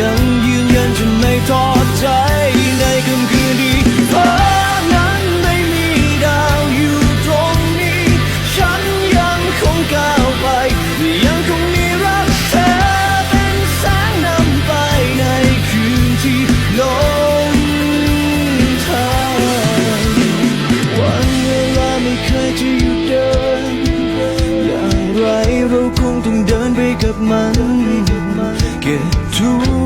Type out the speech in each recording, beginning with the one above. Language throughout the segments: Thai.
ยังยืนยันจะไม่ท้อใจในค่ำคืนดีเพราะนั้นไม่มีดาวอยู่ตรงนี้ ฉันยังคงก้าวไป ยังคงมีรักเธอเป็นแสงนำไปในคืนที่ลงทางวันเวลาไม่เคยจะหยุดเดิน อย่างไรเราคงต้องเดินไปกับมัน get to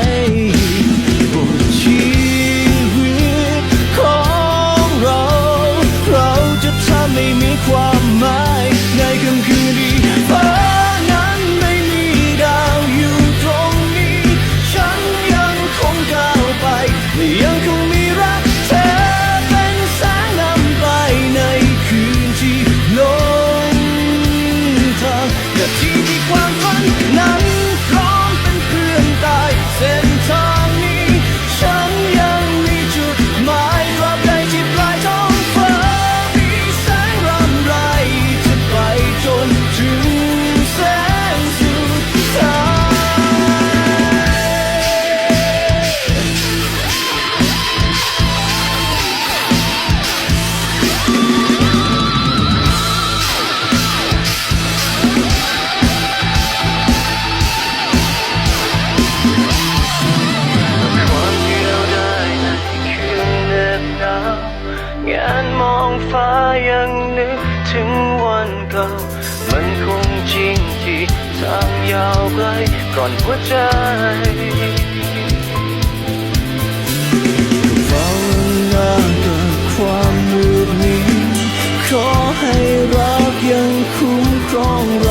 งานมองฟ้ายังนึกถึงวันเก่า มันคงจริงที่ทางยาวไกลก่อนหัวใจเฝ้าหน้ากับความมืดนี้ ขอให้รักยังคุ้มครองเรา